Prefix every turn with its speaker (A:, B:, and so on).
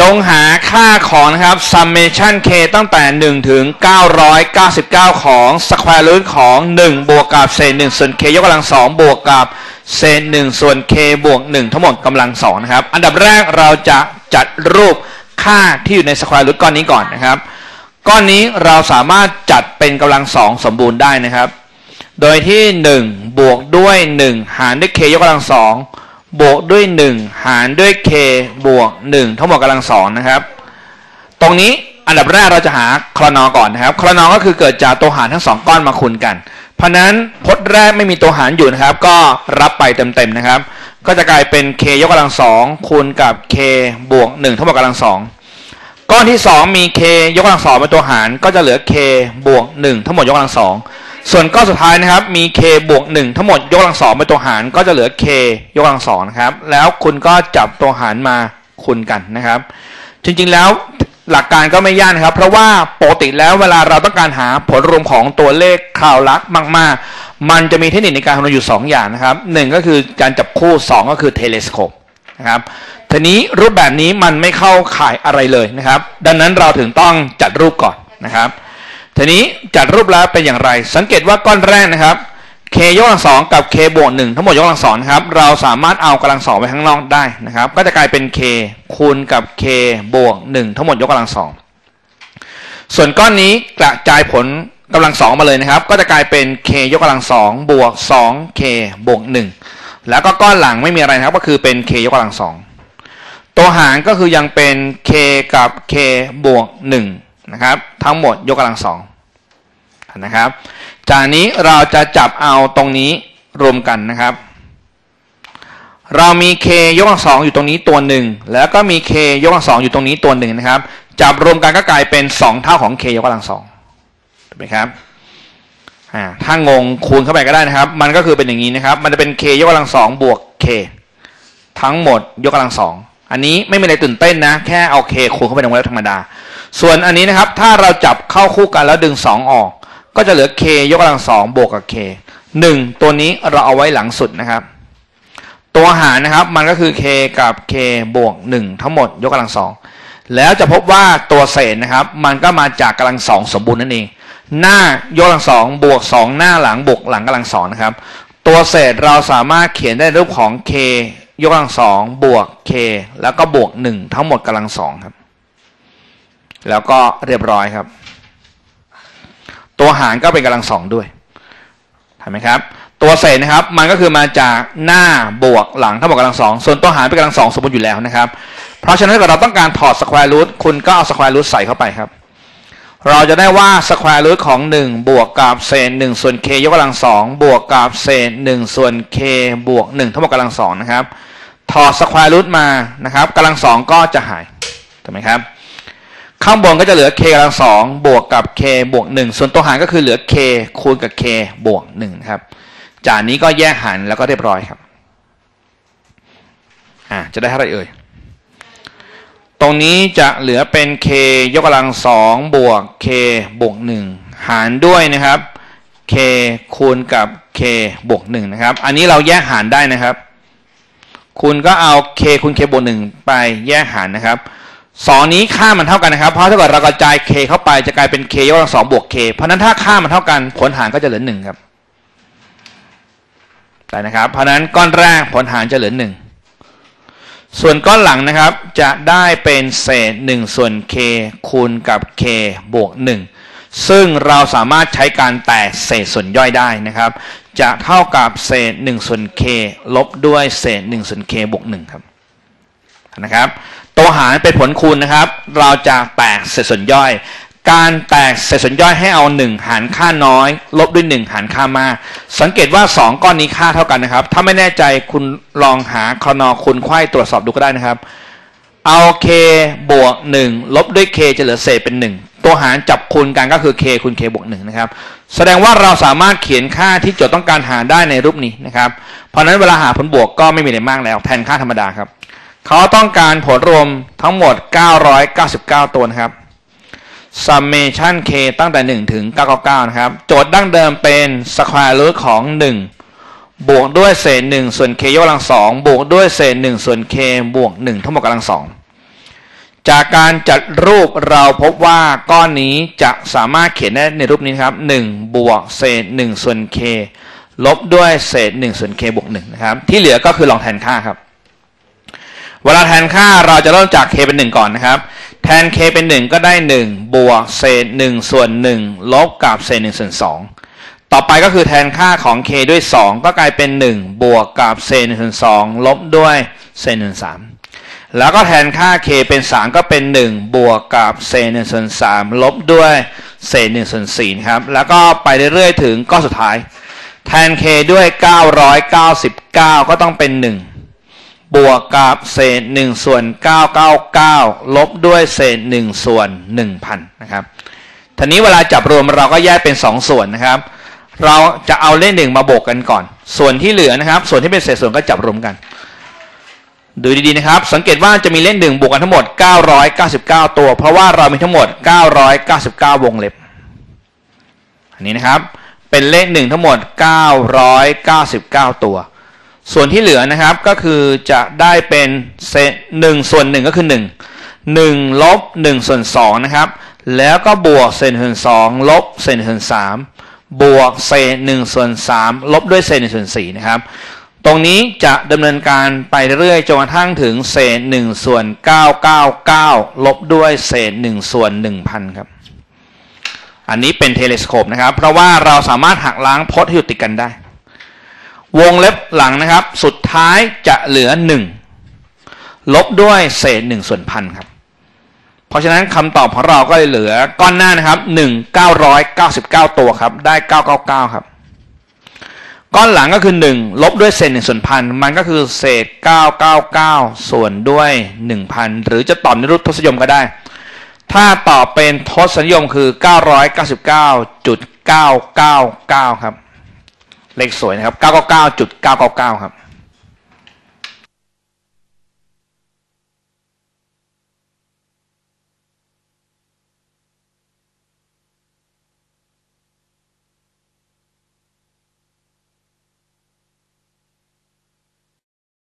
A: จงหาค่าของนะครับ summation k ตั้งแต่ 1 ถึง 999 ของ square root ของ 1 บวกกับเศษ1ส่วน k ยกกำลัง 2 บวกกับเศษ1ส่วน k บวก 1 ทั้งหมดกำลัง 2 นะครับ อันดับแรกเราจะจัดรูปค่าที่อยู่ใน square root ก้อนนี้ก่อนนะครับ ก้อนนี้เราสามารถจัดเป็นกำลัง 2 สมบูรณ์ได้นะครับ โดยที่ 1 บวกด้วย 1 หารด้วย k ยกกำลัง 2 บวกด้วย1หารด้วย k บวก1ทั้งหมดกำลังสองนะครับ ตรงนี้อันดับแรกเราจะหาคลอนอก่อนนะครับคลอนอก็คือเกิดจากตัวหารทั้งสองก้อนมาคูณกัน เพราะนั้นพจน์แรกไม่มีตัวหารอยู่นะครับ ก็รับไปเต็มๆนะครับ ก็จะกลายเป็น k ยกกำลังสองคูณกับ k บวก1ทั้งหมดกำลังสองก้อนที่ 2 มี k ยกกำลังสองเป็นตัวหารก็จะเหลือ k บวก1ทั้งหมดยกกำลังสอง ส่วนก้อนสุดท้ายนะครับมี k บวก1ทั้งหมดยกกำลังสองเป็นตัวหารก็จะเหลือ k ยกกำลังสองนะครับ แล้วคุณก็จับตัวหารมาคูณกันนะครับ จริงๆแล้วหลักการก็ไม่ยากนะครับ เพราะว่าปกติแล้วเวลาเราต้องการหาผลรวมของตัวเลขคราวลักษณ์มากๆ มันจะมีเทคนิคในการคำนวณอยู่ 2 อย่างนะครับหนึ่งก็คือการจับคู่ 2 ก็คือเทเลสโคปนะครับทีนี้รูปแบบนี้มันไม่เข้าข่ายอะไรเลยนะครับ ดังนั้นเราถึงต้องจัดรูปก่อนนะครับ ทีนี้จัดรูปแล้วเป็นอย่างไร สังเกตว่าก้อนแรกนะครับ k ยกกำลังสองกับ k บวกหนึ่งทั้งหมดยกกำลังสองครับ เราสามารถเอากำลังสองไปข้างนอกได้นะครับ ก็จะกลายเป็น k คูณกับ k บวกหนึ่งทั้งหมดยกกำลังสองส่วนก้อนนี้กระจายผลกำลังสองมาเลยนะครับ ก็จะกลายเป็น k ยกกำลังสองบวกสอง k บวกหนึ่งแล้วก็ก้อนหลังไม่มีอะไรนะครับ ก็คือเป็น k ยกกำลังสองตัวหารก็คือยังเป็น k กับ k บวกหนึ่ง นะครับทั้งหมดยกกำลังสองนะครับ จากนี้เราจะจับเอาตรงนี้รวมกันนะครับ เรามี k ยกกำลังสองอยู่ตรงนี้ตัวหนึ่งแล้วก็มี k ยกกำลังสองอยู่ตรงนี้ตัวหนึ่งนะครับ จับรวมกันก็กลายเป็น 2 เท่าของ k ยกกำลังสองถูกไหมครับถ้างงคูณเข้าไปก็ได้นะครับ มันก็คือเป็นอย่างนี้นะครับ มันจะเป็น k ยกกำลังสองบวก k ทั้งหมดยกกำลังสอง อันนี้ไม่มีอะไรตื่นเต้นนะ แค่เอา k คูณเข้าไปในวงเล็บธรรมดา ส่วนอันนี้นะครับ ถ้าเราจับเข้าคู่กันแล้วดึง 2 ออก ก็จะเหลือ k ยกกำลังสองบวกกับ k หนึ่งตัวนี้เราเอาไว้หลังสุดนะครับ ตัวหารนะครับมันก็คือ k กับ k บวกหนึ่งทั้งหมด ยกกำลังสองแล้วจะพบว่าตัวเศษนะครับ มันก็มาจากกำลังสองสมบูรณ์นั่นเอง หน้ายกกำลังสองบวกสองหน้าหลังบวกหลังกำลังสองนะครับ ตัวเศษเราสามารถเขียนได้รูปของ k ยกกำลังสองบวก k แล้วก็บวกหนึ่งทั้งหมดกำลังสองครับ แล้วก็เรียบร้อยครับ ตัวหารก็เป็นกำลังสองด้วยเห็นไหมครับ ตัวเศษนะครับ มันก็คือมาจากหน้าบวกหลังทั้งหมดกำลังสองส่วนตัวหารเป็นกำลังสองสมบูรณ์อยู่แล้วนะครับ เพราะฉะนั้นถ้าเกิดเราต้องการถอดสแควร์รูทคุณก็เอาสแควร์รูทใส่เข้าไปครับ เราจะได้ว่าสแควร์รูทของ 1 บวกกับเศษ1ส่วน k ยกกำลังสองบวกกับเศษ1ส่วน k บวก1ทั้งหมดกำลังสองนะครับถอดสแควร์รูทมานะครับกำลังสองก็จะหายถูกไหมครับ ข้างบนก็จะเหลือ k กำลังสองบวกกับ k บวกหนึ่งส่วนตัวหารก็คือเหลือ k คูณกับ k บวกหนึ่งครับจากนี้ก็แยกหารแล้วก็เรียบร้อยครับอ่าจะได้เท่าไรเอ่ย รงนี้จะเหลือเป็น k ยกกำลังสองบวก k บวกหนึ่งหารด้วยนะครับ k คูณกับ k บวกหนึ่งนะครับ อันนี้เราแยกหารได้นะครับ คุณก็เอา k คูณ k บวกหนึ่งไปแยกหารนะครับสองนี้ค่ามันเท่ากันนะครับ เพราะถ้าเกิดเรากระจาย k เข้าไปจะกลายเป็น k ยกกำลังสองบวก k เพราะนั้นถ้าค่ามันเท่ากันผลหารก็จะเหลือหนึ่งครับได้นะครับ เพราะฉะนั้นก้อนแรกผลหารจะเหลือหนึ่ง ส่วนก้อนหลังนะครับจะได้เป็นเศษหนึ่งส่วน k คูณกับ k บวกหนึ่งซึ่งเราสามารถใช้การแตกเศษส่วนย่อยได้นะครับ จะเท่ากับเศษ 1 ส่วน k ลบด้วยเศษ 1 ส่วน k บวก 1 ครับนะครับตัวหารเป็นผลคูณนะครับ เราจะแตกเศษส่วนย่อย การแตกเศษส่วนย่อยให้เอา 1 หารค่าน้อย ลบด้วย 1 หารค่ามาก สังเกตว่า 2 ก้อนนี้ค่าเท่ากันนะครับ ถ้าไม่แน่ใจคุณลองหาคอนอคุณไขว้ตรวจสอบดูก็ได้นะครับ เอา k บวก 1 ลบด้วย k จะเหลือเศษเป็น 1 ตัวหารจับคูณกันก็คือ k คูณ k บวก1นะครับ แสดงว่าเราสามารถเขียนค่าที่โจทย์ต้องการหาได้ในรูปนี้นะครับ เพราะฉะนั้นเวลาหาผลบวกก็ไม่มีอะไรมากแล้ว แทนค่าธรรมดาครับ เขาต้องการผลรวมทั้งหมด 999 ตัวนะครับ summation k ตั้งแต่ 1 ถึง 999 นะครับ โจทย์ดั้งเดิมเป็น square root ของ 1 บวกด้วยเศษ 1 ส่วน k ยกกำลัง 2 บวกด้วยเศษ 1 ส่วน k บวก 1 ทั้งหมดกำลัง 2 จากการจัดรูปเราพบว่าก้อนนี้จะสามารถเขียนได้ในรูปนี้ครับ 1 บวกเศษ 1 ส่วน k ลบด้วยเศษ 1 ส่วน k บวก 1 นะครับ ที่เหลือก็คือลองแทนค่าครับ เวลาแทนค่าเราจะเริ่มจาก k เป็น 1 ก่อนนะครับ แทน k เป็น 1 ก็ได้ 1 บวกเศษ1ส่วน 1 ลบกับเศษ1ส่วน2ต่อไปก็คือแทนค่าของ k ด้วย 2 ก็กลายเป็น 1 บวกกับเศษ1ส่วน2ลบด้วยเศษ1ส่วน3แล้วก็แทนค่า k เป็น 3 ก็เป็น 1 บวกกับเศษ1ส่วน3ลบด้วยเศษ1ส่วน4ครับ แล้วก็ไปเรื่อยๆ ถึงก้อสุดท้าย แทน k ด้วย 999 ก็ต้องเป็น 1 บวกกับเศษ1ส่วน999 ลบด้วยเศษ1ส่วน1,000นะครับทีนี้เวลาจับรวมเราก็แยกเป็น 2 ส่วนนะครับ เราจะเอาเลขหนึ่งมาบวกกันก่อน ส่วนที่เหลือนะครับ ส่วนที่เป็นเศษส่วนก็จับรวมกัน ดูดีๆนะครับ สังเกตว่าจะมีเลขหนึ่งบวกกันทั้งหมด 999 ตัว เพราะว่าเรามีทั้งหมด 999 วงเล็บ อันนี้นะครับ เป็นเลขหนึ่งทั้งหมด 999 ตัว ส่วนที่เหลือนะครับก็คือจะได้เป็นเศษหนึ่งส่วนหนึ่งก็คือหนึ่งหนึ่งลบหนึ่งส่วนสองนะครับ แล้วก็บวกเศษหนึ่งส่วนสองลบเศษหนึ่งส่วนสามบวกเศษหนึ่งส่วนสามลบด้วยเศษหนึ่งส่วนสี่นะครับ ตรงนี้จะดำเนินการไปเรื่อยจนกระทั่งถึงเศษหนึ่งส่วนเก้าเก้าเก้าลบด้วยเศษหนึ่งส่วนหนึ่งพันครับ อันนี้เป็นเทเลสโคปนะครับ เพราะว่าเราสามารถหักล้างพจน์ที่อยู่ติดกันได้ วงเล็บหลังนะครับ สุดท้ายจะเหลือ1ลบด้วยเศษ1ส่วนพันครับ เพราะฉะนั้นคำตอบของเราก็เลยเหลือก้อนหน้านะครับ1 999ตัวครับ ได้999ครับ ก้อนหลังก็คือ1ลบด้วยเศษ1ส่วนพันมันก็คือเศษ999ส่วนด้วย1,000หรือจะตอบในรูปทศนิยมก็ได้ ถ้าตอบเป็นทศนิยมคือ999.999ครับ เลขสวยนะครับ 999.999 ครับ